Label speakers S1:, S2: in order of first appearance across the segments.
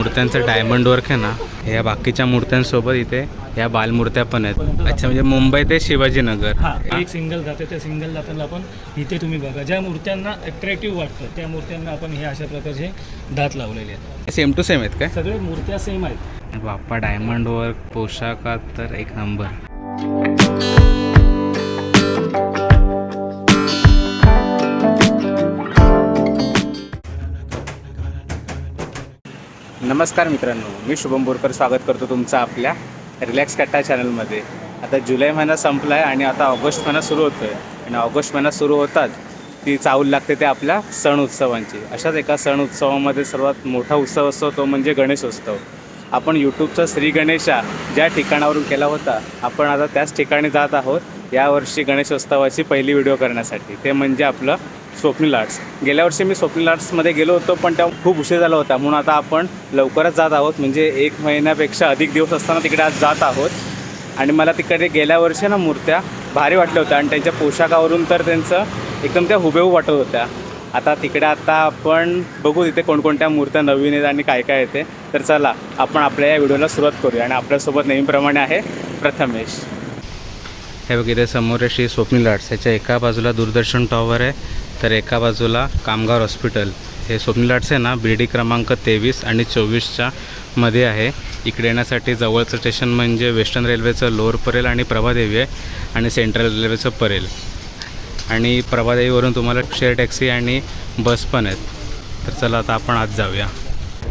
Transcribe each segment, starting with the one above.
S1: मूर्त्यांचं diamond work आहे ना या बाकीच्या मूर्त्यांसोबत इथे या बालमूर्त्या पण आहेत. अच्छा म्हणजे मुंबई ते शिवाजीनगर.
S2: हा एक सिंगल जाते त्या सिंगल जाताना आपण इथे तुम्ही बघा ज्या मूर्त्यांना अट्रॅक्टिव्ह वाटतं त्या मूर्त्यांना आपण हे अशा प्रकारचे दात लावलेले आहेत.
S1: सेम टू सेम आहेत काय?
S2: सगळे मूर्त्या सेम आहेत.
S1: बाप्पा डायमंड वर्क पोशाखात तर एक नंबर नमस्कार मित्रांनो मी शुभम बोरकर स्वागत करतो तुमचं आपल्या रिलॅक्स कट्टा चॅनलमध्ये आता जुलै महिना संपला आहे आणि आता ऑगस्ट महिना सुरू होतो आहे आणि ऑगस्ट महिना सुरू होतात ती चावल लागते ते आपल्या सण उत्सवांची. अशाच एका सण उत्सवामध्ये सर्वात मोठा उत्सव असतो तो म्हणजे गणेशोत्सव आपण यूट्यूबचा श्री गणेशा ज्या ठिकाणावरून केला होता आपण आता त्याच ठिकाणी जात आहोत यावर्षी गणेशोत्सवाची पहिली व्हिडिओ करण्यासाठी. ते म्हणजे आपलं स्वप्नील आर्ट्स. गेल्या वर्षी मी स्वप्नील आर्ट्समध्ये गेलो होतो पण त्या खूप उशीर झाला होता. म्हणून आता आपण लवकरच जात आहोत. म्हणजे एक महिन्यापेक्षा अधिक दिवस असताना तिकडे आज जात आहोत. आणि मला तिकडे गेल्या वर्षी ना मूर्त्या भारी वाटल्या होत्या. आणि त्यांच्या पोशाखावरून तर त्यांचं एकदम त्या हुबेहूब वाटत होत्या. आता तिकडे आता आपण बघू तिथे कोणकोणत्या मूर्त्या नवीन आहेत आणि काय काय येते. तर चला आपण आपल्या या व्हिडिओला सुरुवात करूया. आणि आपल्यासोबत नेहमीप्रमाणे आहे प्रथमेश. हे वगैरे समोर श्री स्वप्नील आर्ट्स. ह्याच्या एका बाजूला दूरदर्शन टॉवर आहे. तर एका बाजूला कामगार हॉस्पिटल. हे स्वप्नील ना बी डी क्रमांक तेवीस आणि चोवीसच्या मध्ये आहे. इकडे येण्यासाठी जवळचं स्टेशन म्हणजे वेस्टर्न रेल्वेचं लोअर परेल आणि प्रभादेवी आहे आणि सेंट्रल रेल्वेचं परेल. आणि प्रभादेवीवरून तुम्हाला शेअर टॅक्सी आणि बस पण आहेत. तर चला आता आपण आज जाऊया.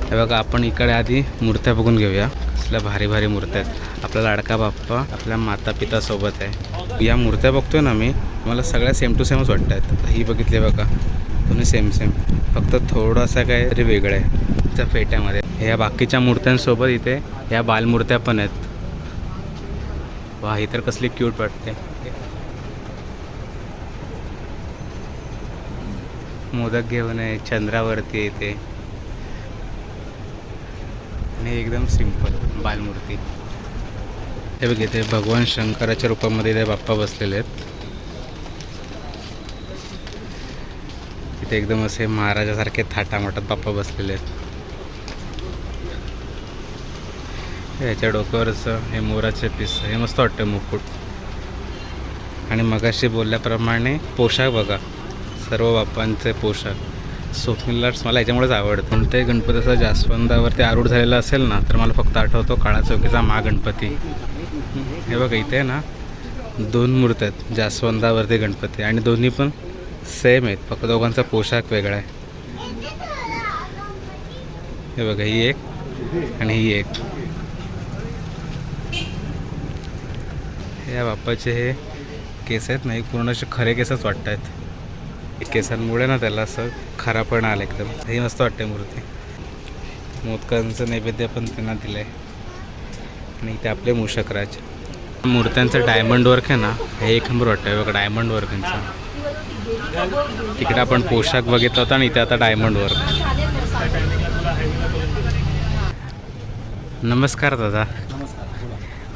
S1: हे बघा आपण इकडे आधी मूर्त्या बघून घेऊया. असल्या भारी भारी मूर्त्या आहेत. आपला लाडका बाप्पा आपल्या माता पितासोबत आहे. या मूर्त्या बघतोय ना मी मला सगळ्या सेम टू सेमच वाटत आहेत ही बघितली बघा. दोन्ही सेम सेम फक्त थोडासा काय तरी वेगळं आहे. त्या फेट्यामध्ये. ह्या बाकीच्या मूर्त्यांसोबत इथे ह्या बालमूर्त्या पण आहेत. वा ही तर कसली क्यूट वाटते. मोदक घेऊन आहे चंद्रावरती येते आणि एकदम सिंपल बालमूर्ती. हे बघ इथे भगवान शंकराच्या रूपामध्ये इथे बाप्पा बसलेले आहेत. इथे एकदम असे महाराजासारखे थाटामाटात बाप्पा बसलेले आहेत. याच्या डोक्यावरचं हे मोराचे पीस हे मस्त वाटतं मुकुट. आणि मगाशी बोलल्याप्रमाणे पोशाख बघा सर्व बाप्पांचे पोशाख. स्वप्नील आर्ट्स मला याच्यामुळेच आवडतं. कोणत्याही गणपतीचा जास्वंदावरती आरूढ झालेला असेल ना तर मला फक्त आठवतो काळा चौकीचा महागणपती हे बघा इथे आहे ना दोन मूर्त्या आहेत जास्वंदावरती गणपती आणि दोन्ही पण सेम आहेत. फक्त दोघांचा पोशाख वेगळा आहे. हे बघा ही एक आणि ही एक. या बाप्पाचे हे केस आहेत ना हे पूर्ण असे खरे केसच वाटत आहेत केसांमुळे ना त्याला असं खरापण आलं एकदम. हे मस्त वाटते मूर्ती. मोदकांचं नैवेद्य पण त्यांना दिलं आहे आणि ते आपले मूषकराज. मूर्त्यांचं डायमंड वर्क आहे ना हे एक नंबर वाटतं आहे बघा डायमंड वर्क यांचं. तिकडे आपण पोशाख बघितला होता आणि इथे आता डायमंड वर्क नमस्कार दादा.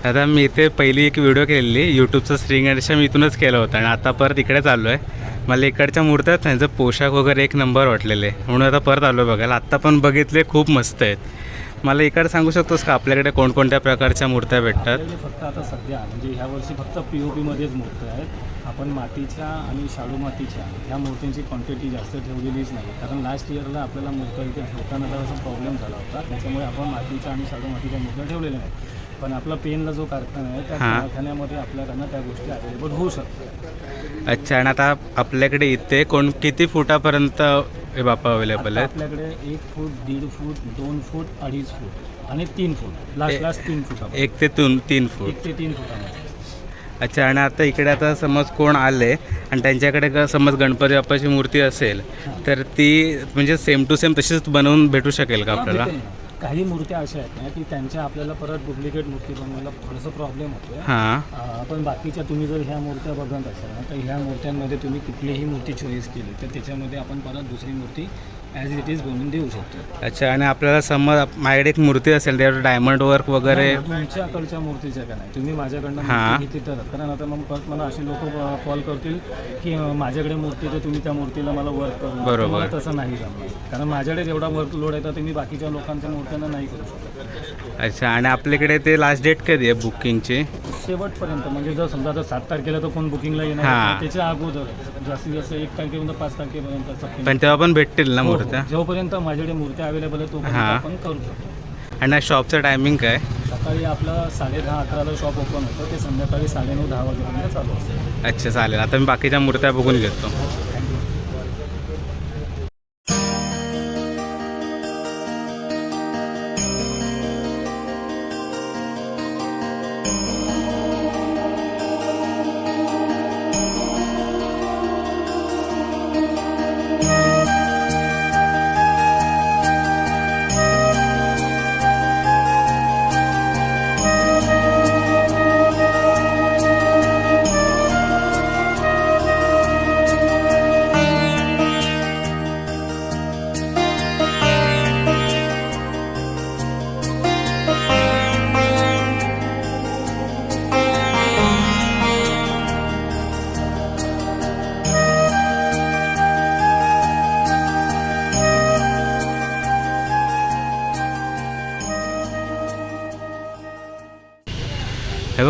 S1: दादा मी इथे पहिली एक व्हिडिओ केलेली यूट्यूबचं श्री गणेशा मी इथूनच केलं होतं आणि आता परत इकडे चाललो आहे मला इकडच्या मूर्त्या त्यांचं पोशाख वगैरे एक नंबर वाटलेले. म्हणून आता परत आलो बघायला. आत्ता पण बघितले खूप मस्त आहेत. मला इकडे सांगू शकतोस का आपल्याकडे कोणकोणत्या प्रकारच्या मूर्त्या भेटतात?
S2: फक्त आता सध्या म्हणजे ह्या वर्षी फक्त पी ओ पीमध्येच मूर्त्या आहेत. आपण मातीच्या आणि शाडू मातीच्या ह्या मूर्तींची क्वांटिटी जास्त ठेवलेलीच नाही. कारण लास्ट इयरला आपल्याला मूर्त्या इथे ठेवताना जरासा प्रॉब्लेम झाला होता. त्याच्यामुळे आपण मातीच्या आणि शाडू मातीच्या मूर्त्या ठेवलेल्या नाहीत. पण आपला पेनला जो कारखाना आहे त्या
S1: हां.
S2: कारखान्यामध्ये आपल्याकडनं त्या गोष्टी अवेलेबल होऊ शकतात.
S1: अच्छा आणि आता आपल्याकडे इथे कोण किती फुटापर्यंत हे बापा अवेलेबल
S2: आता
S1: आहेत?
S2: आपल्याकडे एक फूट दीड फूट दोन फूट अडीच फूट आणि तीन फूट. लास्ट
S1: ए-
S2: लास्ट तीन फूट
S1: एक ते तीन तीन फूट.
S2: एक ते तीन फुटामध्ये.
S1: अच्छा आणि आता इकडे आता समज कोण आले आणि त्यांच्याकडे ग- समज गणपती बाप्पाची मूर्ती असेल तर ती म्हणजे सेम टू सेम तशीच बनवून भेटू शकेल का आपल्याला?
S2: भेटेल ना. काही मूर्त्या अशा आहेत ना की त्यांच्या आपल्याला परत डुप्लिकेट मूर्ती बनवायला थोडंसं प्रॉब्लेम होतो
S1: हां.
S2: आपण बाकीच्या तुम्ही जर ह्या मूर्त्या बघत असाल ना तर ह्या मूर्त्यांमध्ये तुम्ही कुठलीही मूर्ती चॉईस केली तर त्याच्यामध्ये आपण परत दुसरी मूर्ती ॲज इट इज बनवून देऊ शकतो.
S1: अच्छा आणि आपल्याला समज माझ्याकडे एक मूर्ती असेल त्यावर डायमंड वर्क वगैरे?
S2: तुमच्याकडच्या मूर्तीच्या का नाही? तुम्ही माझ्याकडनं
S1: हां.
S2: मूर्ती घेतली तर. कारण आता मग परत मला असे लोक कॉल करतील की अं, माझ्याकडे मूर्ती तर तुम्ही त्या मूर्तीला मला वर्क द्या.
S1: बरोबर.
S2: मला तसं नाही जमणार. कारण माझ्याकडे जेवढा वर्क लोड आहे तर तुम्ही बाकीच्या लोकांच्या मूर्त्यांना नाही करू शकत.
S1: अच्छा आणि आपल्याकडे ते लास्ट डेट कधी आहे बुकिंगची
S2: शेवटपर्यंत म्हणजे जर समजा आता सात तारखेला तर कोण बुकिंगला येणार
S1: हां.
S2: नाही. त्याच्या अगोदर जास्तीत जास्त एक तारखेपर्यंत पाच तारखेपर्यंत.
S1: पण तेव्हा पण भेटतील ना
S2: हो, हो.
S1: मूर्त्या
S2: जोपर्यंत माझ्याकडे मूर्त्या अवेलेबल आहे तोपर्यंत
S1: हां.
S2: आपण करू शकतो
S1: आणि शॉपचं टायमिंग काय
S2: सकाळी आपलं साडे दहा अकराला शॉप ओपन होतं ते संध्याकाळी साडेनऊ दहा वाजेपर्यंत चालू असतं
S1: अच्छा चालेल आता मी बाकीच्या मूर्त्या बघून घेतो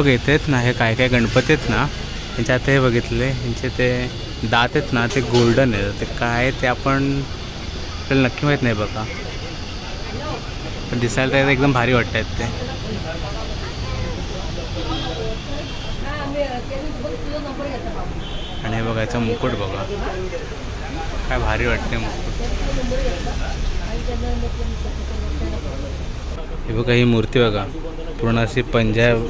S1: लोक बघ आहेत ना हे काय काय गणपती आहेत ना त्यांच्या आता हे बघितले त्यांचे ते दात आहेत ना ते गोल्डन आहेत. ते काय आहे ते आपण आपल्याला नक्की माहीत नाही बघा. पण दिसायला तर एकदम भारी वाटत आहेत ते. आणि हे बघायचं मुकुट बघा. काय भारी वाटते मुकुट. हे बघा ही मूर्ती बघा. पूर्ण अशी पंजाब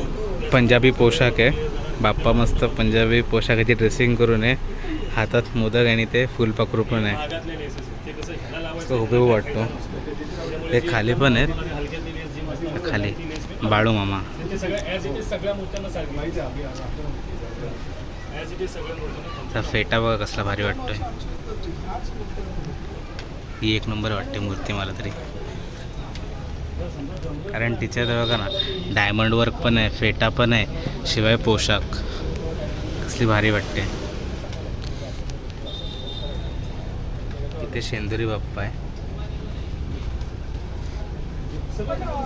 S1: पंजाबी पोशाख आहे. बाप्पा मस्त पंजाबी पोशाखाची ड्रेसिंग करून आहे. हातात मोदक आणि ते फुलपाखरू पण आहे. तो हुबेहू वाटतो. ते खाली पण आहेत. खाली. बाळू मामा. त्याचा फेटा बघा कसला भारी वाटतोय. ही एक नंबर वाटते मूर्ती मला तरी. कारण तिच्यात बघा ना डायमंड वर्क पण आहे फेटा पण आहे शिवाय पोशाख. कसली भारी वाटते. इथे शेंदुरी बाप्पा आहे.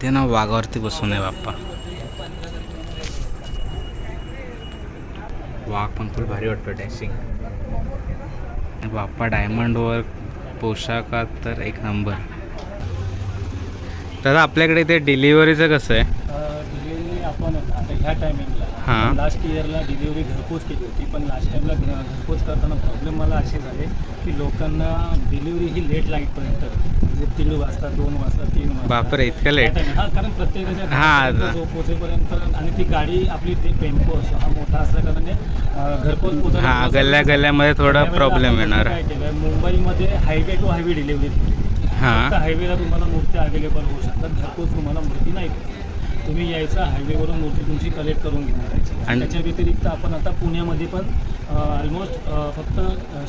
S1: ते ना वाघावरती बसून आहे बाप्पा. वाघ पण खूप भारी वाटतो डॅशिंग बाप्पा डायमंड वर्क पोशाखात तर एक नंबर दादा आपल्याकडे ते डिलिव्हरीचं कसं आहे?
S2: डिलिव्हरी आपण आता ह्या टायमिंगला
S1: हां.
S2: लास्ट इयरला डिलिव्हरी घरपोच केली होती पण लास्ट टाईमला घरपोच करताना प्रॉब्लेम मला असे झाले की लोकांना डिलिव्हरी ही लेट लाईटपर्यंत म्हणजे दीड वाजता दोन वाजता तीन वाजता.
S1: बापरे इतकं लेट
S2: हा कारण प्रत्येकाच्या
S1: हां.
S2: जो पोचेपर्यंत आणि ती गाडी आपली ते टेम्पो असतो हा मोठा असल्याकारणे अं, घरपोच पोचायला
S1: हां गल्ल्या गल्ल्यामध्ये थोडा
S2: त्यावेळेला
S1: प्रॉब्लेम
S2: आपण
S1: येणार.
S2: काय केलं मुंबईमध्ये हायवे टू हायवे डिलिव्हरी दिली
S1: हां.
S2: हायवेला तुम्हाला मूर्ती अवेलेबल होऊ शकतात. घरपोच तुम्हाला मूर्ती नाही. तुम्ही यायचं हायवेवरून मूर्ती तुमची कलेक्ट करून जायची आणि त्याच्या व्यतिरिक्त आपण आता पुण्यामध्ये पण ऑलमोस्ट फक्त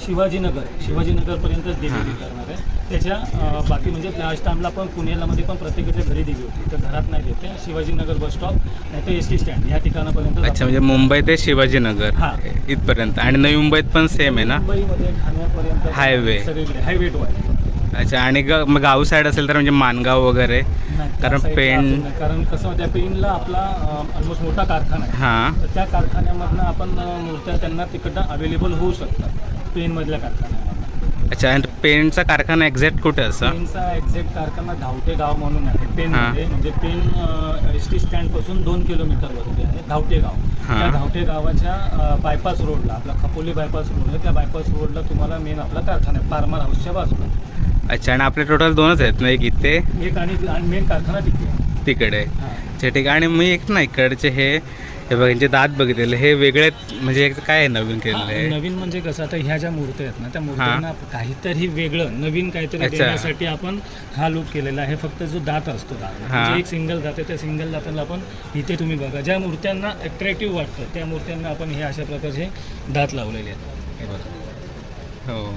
S2: शिवाजीनगर शिवाजीनगरपर्यंत डिलिव्हरी करणार आहे. त्याच्या बाकी म्हणजे लास्ट टाइमला पण पुण्याला मध्ये पण प्रत्येकाच्या घरी दिली होती. तर घरात नाही देते शिवाजीनगर बस स्टॉप नाही तर एस टी स्टँड या ठिकाणापर्यंत
S1: अच्छा म्हणजे मुंबई ते शिवाजीनगर
S2: हां.
S1: इथपर्यंत. आणि नवी मुंबईत पण सेम आहे ना?
S2: मुंबईमध्ये ठाण्यापर्यंत
S1: Highway.
S2: सगळीकडे. हायवे टू आहे
S1: अच्छा आणि ग मग गाव साईड असेल तर म्हणजे मानगाव वगैरे
S2: नाही, त्या
S1: कारण
S2: साईडला
S1: पेन-
S2: नाही. कारण कसं त्या पेनला आपला ऑलमोस्ट मोठा कारखाना आहे.
S1: हां.
S2: तर त्या कारखान्यामधनं आपण अ, मूर्त्या त्यांना तिकडं अवेलेबल होऊ शकतात पेनमधल्या कारखान्यामधनं.
S1: अच्छा आणि पेनचा कारखाना एक्झॅक्ट कुठे असं?
S2: पेनचा एक्झॅक्ट कारखाना धावटे गाव म्हणून आहे. पेनमध्ये म्हणजे पेन एस टी स्टँडपासून दोन किलोमीटरवरती आहे धावटे गाव.
S1: हां.
S2: त्या धावटे गावाच्या बायपास रोडला आपला खपोली बायपास रोड आहे त्या बायपास रोडला तुम्हाला मेन आपला कारखाना आहे फार्मर हाऊसच्या बाजूला.
S1: अच्छा आणि आपले टोटल दोनच आहेत ना एक इथे
S2: एक आणि मेन कारखाना.
S1: तिकडे.
S2: हां.
S1: अच्छा ठीक आहे. आणि मी एक ना इकडचे हे हे बघ यांचे दात बघितलेले हे वेगळे म्हणजे एक काय आहे नवीन केलेलं आहे?
S2: नवीन म्हणजे कसं आता ह्या ज्या मूर्त्या आहेत ना त्या मूर्त्यांना काहीतरी वेगळं नवीन काहीतरी. देण्यासाठी आपण हा लुक केलेला आहे. फक्त जो दात असतो दात. म्हणजे एक सिंगल दात आहे त्या सिंगल दाताला आपण इथे तुम्ही बघा. ज्या मूर्त्यांना अट्रॅक्टिव्ह वाटतं त्या मूर्त्यांना आपण हे अशा प्रकारचे दात लावलेले आहेत. हे बघा.
S1: हो.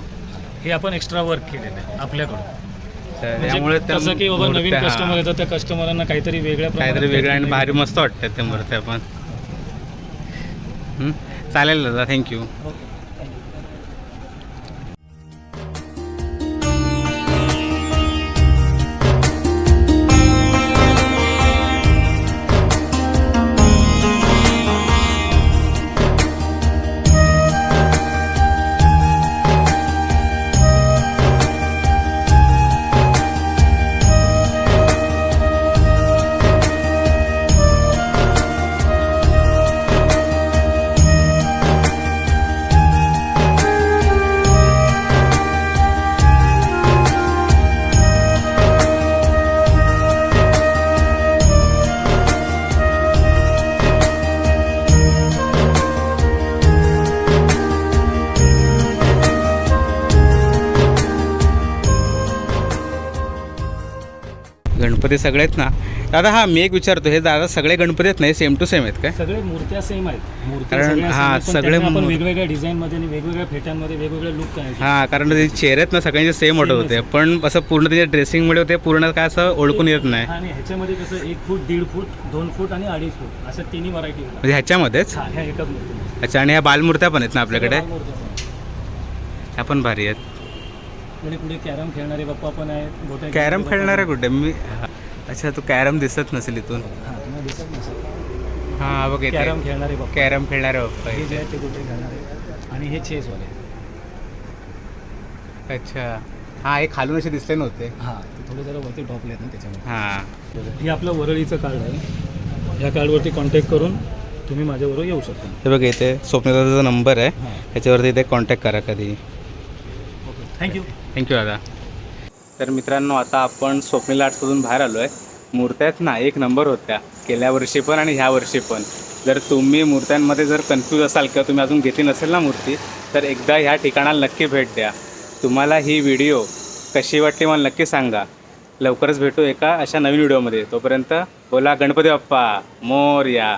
S2: हे आपण एक्स्ट्रा वर्क केलेलं आहे आपल्याकडून म्हणजे
S1: त्यामुळे त्या
S2: कसं की बाबा नवीन कस्टमर. येतात त्या कस्टमरांना काहीतरी वेगळ्या
S1: काहीतरी
S2: प्रमाणात
S1: वेगळं आणि भारी मस्त वाटतात ते मूर्त्या पण हं? चालेल दादा थँक्यू गणपती सगळे आहेत ना. दादा हा मी एक विचारतो हे दादा सगळे गणपती आहेत नाही सेम टू सेम आहेत काय?
S2: सगळे मूर्त्या सेम आहेत.
S1: कारण- हां,
S2: आहेत,
S1: सगळे
S2: आपण वेगवेगळ्या डिझाईनमध्ये आणि वेगवेगळ्या फेट्यांमध्ये वेगवेगळे लुक करायचे.
S1: हां कारण ते चेहरे आहेत ना सगळ्यांचे सेम वाटत होते. पण असं पूर्ण त्याच्या ड्रेसिंगमुळे होते पूर्ण काय असं ओळखून येत नाही.
S2: आणि ह्याच्यामध्ये कसं एक फूट दीड फूट दोन फूट आणि अडीच फूट असं तिन्ही व्हरायटी
S1: म्हणजे ह्याच्यामध्येच?
S2: हा
S1: अच्छा आणि ह्या बालमूर्त्या पण आहेत ना आपल्याकडे? ह्या पण भारी आहेत.
S2: आणि पुढे कॅरम खेळणारे बाप्पा पण आहेत गोट्या
S1: कॅरम
S2: खेळणारे
S1: कुठे? मी अच्छा तू कॅरम दिसत नसेल इथून.
S2: हा, तुम्हाला दिसत नसेल.
S1: हां बघ इथे.
S2: कॅरम खेळणारे बाप्पा.
S1: कॅरम खेळणारे बाप्पा
S2: हे जे
S1: इथे.
S2: आहेत ते गोटे खेळणारे आणि हे चेसवाले
S1: अच्छा. हां हे खालून असे दिसले नव्हते.
S2: हां ते थोडे जरा वरती टॉपले आहेत ना त्याच्यामुळे
S1: हां.
S2: हे आपलं वरळीचं कार्ड आहे. या कार्डवरती कॉन्टॅक्ट करून तुम्ही माझ्याबरोबर येऊ शकता.
S1: हे बघ इथे स्वप्नदाचा नंबर आहे.
S2: हां.
S1: त्याच्यावरती इथे कॉन्टॅक्ट करा कधी.
S2: ओके थँक्यू
S1: थँक्यू दादा. तर मित्रांनो आता आपण स्वप्नील आर्ट्समधून बाहेर आलो आहे मूर्त्या आहेत ना एक नंबर होत्या. गेल्या वर्षी पण आणि ह्या वर्षी पण. जर तुम्ही मूर्त्यांमध्ये जर कन्फ्यूज असाल किंवा तुम्ही अजून घेतली नसेल ना मूर्ती तर एकदा ह्या ठिकाणाला नक्की भेट द्या. तुम्हाला ही व्हिडिओ कशी वाटली मला नक्की सांगा. लवकरच भेटू एका अशा नवीन व्हिडिओमध्ये. तोपर्यंत बोला गणपती बाप्पा मोर्या.